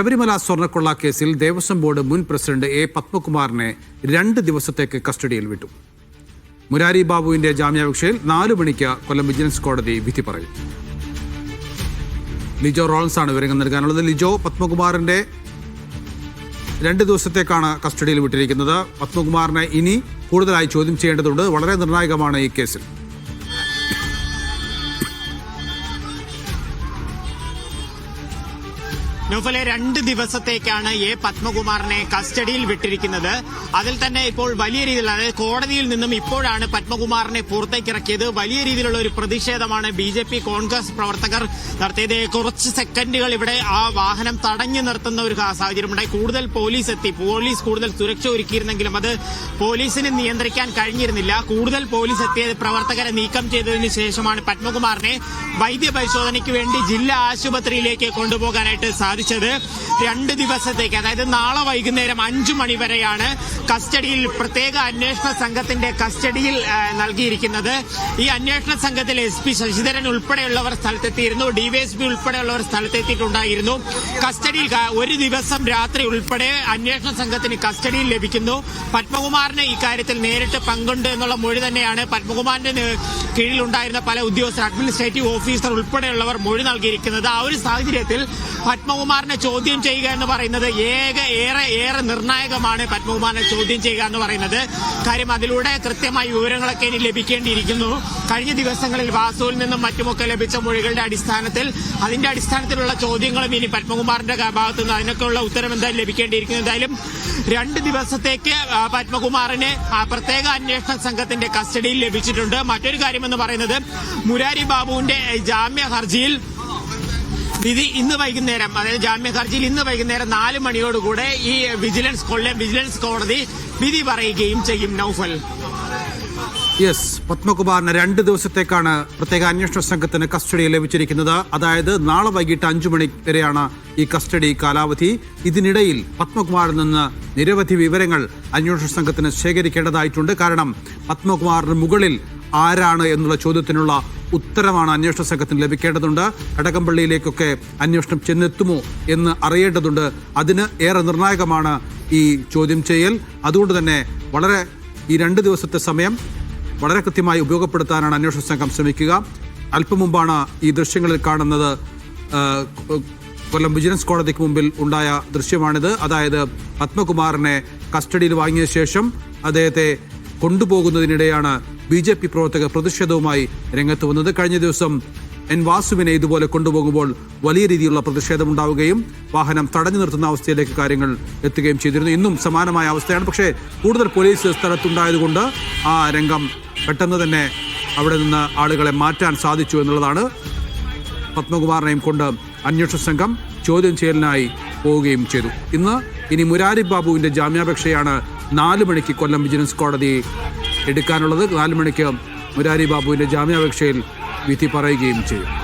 ശബരിമല സ്വർണക്കൊള്ള കേസിൽ ദേവസ്വം ബോർഡ് മുൻ പ്രസിഡന്റ് എ പത്മകുമാറിനെ രണ്ട് ദിവസത്തേക്ക് കസ്റ്റഡിയിൽ വിട്ടു. മുരാരി ബാബുവിന്റെ ജാമ്യാപേക്ഷയിൽ നാലു മണിക്ക് കൊല്ലം വിജിലൻസ് കോടതി വിധി പറയും. ലിജോ ആണ് വിവരങ്ങൾ നൽകാനുള്ളത്. ലിജോ പത്മകുമാറിന്റെ രണ്ട് ദിവസത്തേക്കാണ് കസ്റ്റഡിയിൽ വിട്ടിരിക്കുന്നത്. പത്മകുമാറിനെ ഇനി കൂടുതലായി ചോദ്യം ചെയ്യേണ്ടതുണ്ട്. വളരെ നിർണായകമാണ് ഈ കേസിൽ. നൗഫലെ രണ്ട് ദിവസത്തേക്കാണ് എ പത്മകുമാറിനെ കസ്റ്റഡിയിൽ വിട്ടിരിക്കുന്നത്. അതിൽ തന്നെ ഇപ്പോൾ വലിയ രീതിയിൽ അതായത് കോടതിയിൽ നിന്നും ഇപ്പോഴാണ് പത്മകുമാറിനെ പുറത്തേക്കിറക്കിയത്. വലിയ രീതിയിലുള്ള ഒരു പ്രതിഷേധമാണ് ബി ജെ പി കോൺഗ്രസ് പ്രവർത്തകർ നടത്തിയത്. കുറച്ച് സെക്കൻഡുകൾ ഇവിടെ ആ വാഹനം തടഞ്ഞു നിർത്തുന്ന ഒരു സാഹചര്യമുണ്ടായി. കൂടുതൽ പോലീസ് എത്തി. പോലീസ് കൂടുതൽ സുരക്ഷ ഒരുക്കിയിരുന്നെങ്കിലും അത് പോലീസിന് നിയന്ത്രിക്കാൻ കഴിഞ്ഞിരുന്നില്ല. കൂടുതൽ പോലീസ് എത്തിയത് പ്രവർത്തകരെ നീക്കം ചെയ്തതിനു ശേഷമാണ് പത്മകുമാറിനെ വൈദ്യപരിശോധനയ്ക്ക് വേണ്ടി ജില്ലാ ആശുപത്രിയിലേക്ക് കൊണ്ടുപോകാനായിട്ട് സാധിച്ചത്. രണ്ട് ദിവസത്തേക്ക് അതായത് നാളെ വൈകുന്നേരം അഞ്ചു മണി വരെയാണ് കസ്റ്റഡിയിൽ പ്രത്യേക അന്വേഷണ സംഘത്തിന്റെ കസ്റ്റഡിയിൽ നൽകിയിരിക്കുന്നത്. ഈ അന്വേഷണ സംഘത്തിൽ എസ് പി ശശിധരൻ ഉൾപ്പെടെയുള്ളവർ സ്ഥലത്തെത്തിയിരുന്നു ഡിവൈഎസ്പി ഉൾപ്പെടെയുള്ളവർ സ്ഥലത്തെത്തിയിട്ടുണ്ടായിരുന്നു. കസ്റ്റഡിയിൽ ഒരു ദിവസം രാത്രി ഉൾപ്പെടെ അന്വേഷണ സംഘത്തിന് കസ്റ്റഡിയിൽ ലഭിക്കുന്നു. പത്മകുമാറിന് ഇക്കാര്യത്തിൽ നേരിട്ട് പങ്കുണ്ട് എന്നുള്ള മൊഴി തന്നെയാണ് പത്മകുമാറിന്റെ കീഴിലുണ്ടായിരുന്ന പല ഉദ്യോഗസ്ഥർ അഡ്മിനിസ്ട്രേറ്റീവ് ഓഫീസർ ഉൾപ്പെടെയുള്ളവർ മൊഴി നൽകിയിരിക്കുന്നത്. ആ ഒരു സാഹചര്യത്തിൽ പത്മകുമാറിനെ ചോദ്യം ചെയ്യുക എന്ന് പറയുന്നത് ഏക ഏറെ ഏറെ നിർണായകമാണ് പത്മകുമാറിനെ ചോദ്യം ചെയ്യുക എന്ന് പറയുന്നത്. കാര്യം അതിലൂടെ കൃത്യമായ വിവരങ്ങളൊക്കെ ഇനി ലഭിക്കേണ്ടിയിരിക്കുന്നു. കഴിഞ്ഞ ദിവസങ്ങളിൽ വാസുവിൽ നിന്നും മറ്റുമൊക്കെ ലഭിച്ച മൊഴികളുടെ അടിസ്ഥാനത്തിൽ അതിന്റെ അടിസ്ഥാനത്തിലുള്ള ചോദ്യങ്ങളും ഇനി പത്മകുമാറിന്റെ ഭാഗത്തു നിന്ന് അതിനൊക്കെയുള്ള ഉത്തരം എന്തായാലും ലഭിക്കേണ്ടിയിരിക്കുന്നു. എന്തായാലും രണ്ട് ദിവസത്തേക്ക് പത്മകുമാറിന് പ്രത്യേക അന്വേഷണ സംഘത്തിന്റെ കസ്റ്റഡിയിൽ ലഭിച്ചിട്ടുണ്ട്. മറ്റൊരു കാര്യമെന്ന് പറയുന്നത് മുരാരി ബാബുവിന്റെ ജാമ്യ ഹർജിയിൽ വിധി ഇന്ന് വൈകുന്നേരം അതായത് ജാമ്യ ഹർജിയിൽ ഇന്ന് വൈകുന്നേരം നാല് മണിയോടുകൂടെ ഈ വിജിലൻസ് കൊല്ലം വിജിലൻസ് കോടതി വിധി പറയുകയും ചെയ്യും. നൌഫൽ. യെസ് പത്മകുമാറിന് രണ്ട് ദിവസത്തേക്കാണ് പ്രത്യേക അന്വേഷണ സംഘത്തിന് കസ്റ്റഡി ലഭിച്ചിരിക്കുന്നത്. അതായത് നാളെ വൈകിട്ട് അഞ്ചു മണി വരെയാണ് ഈ കസ്റ്റഡി കാലാവധി. ഇതിനിടയിൽ പത്മകുമാറിൽ നിന്ന് നിരവധി വിവരങ്ങൾ അന്വേഷണ സംഘത്തിന് ശേഖരിക്കേണ്ടതായിട്ടുണ്ട്. കാരണം പത്മകുമാറിന് മുകളിൽ ആരാണ് എന്നുള്ള ചോദ്യത്തിനുള്ള ഉത്തരമാണ് അന്വേഷണ സംഘത്തിന് ലഭിക്കേണ്ടതുണ്ട്. കടകംപള്ളിയിലേക്കൊക്കെ അന്വേഷണം ചെന്നെത്തുമോ എന്ന് അറിയേണ്ടതുണ്ട്. അതിന് ഏറെ നിർണായകമാണ് ഈ ചോദ്യം ചെയ്യൽ. അതുകൊണ്ട് തന്നെ വളരെ ഈ രണ്ട് ദിവസത്തെ സമയം വളരെ കൃത്യമായി ഉപയോഗപ്പെടുത്താനാണ് അന്വേഷണ സംഘം ശ്രമിക്കുക. അല്പം മുമ്പാണ് ഈ ദൃശ്യങ്ങളിൽ കാണുന്നത് കൊല്ലം വിജിലൻസ് കോടതിക്ക് മുമ്പിൽ ഉണ്ടായ ദൃശ്യമാണിത്. അതായത് പത്മകുമാറിനെ കസ്റ്റഡിയിൽ വാങ്ങിയ ശേഷം അദ്ദേഹത്തെ കൊണ്ടുപോകുന്നതിനിടെയാണ് ബി ജെ പി പ്രവർത്തകർ പ്രതിഷേധവുമായി രംഗത്ത് വന്നത്. കഴിഞ്ഞ ദിവസം എൻ വാസുവിനെ ഇതുപോലെ കൊണ്ടുപോകുമ്പോൾ വലിയ രീതിയിലുള്ള പ്രതിഷേധമുണ്ടാവുകയും വാഹനം തടഞ്ഞു നിർത്തുന്ന അവസ്ഥയിലേക്ക് കാര്യങ്ങൾ എത്തുകയും ചെയ്തിരുന്നു. ഇന്നും സമാനമായ അവസ്ഥയാണ്. പക്ഷേ കൂടുതൽ പോലീസ് സ്ഥലത്തുണ്ടായതുകൊണ്ട് ആ രംഗം പെട്ടെന്ന് തന്നെ അവിടെ നിന്ന് ആളുകളെ മാറ്റാൻ സാധിച്ചു എന്നുള്ളതാണ്. പത്മകുമാറിനെയും കൊണ്ട് അന്വേഷണ സംഘം ചോദ്യം ചെയ്യലിനായി പോവുകയും ചെയ്തു. ഇന്ന് ഇനി മുരാരി ബാബുവിന്റെ ജാമ്യാപേക്ഷയാണ് നാല് മണിക്ക് കൊല്ലം വിജിലൻസ് കോടതി എടുക്കാനുള്ളത്. നാല് മണിക്ക് മുരാരി ബാബുവിന്റെ ജാമ്യാപേക്ഷയിൽ വിധി പറയുകയും ചെയ്യും.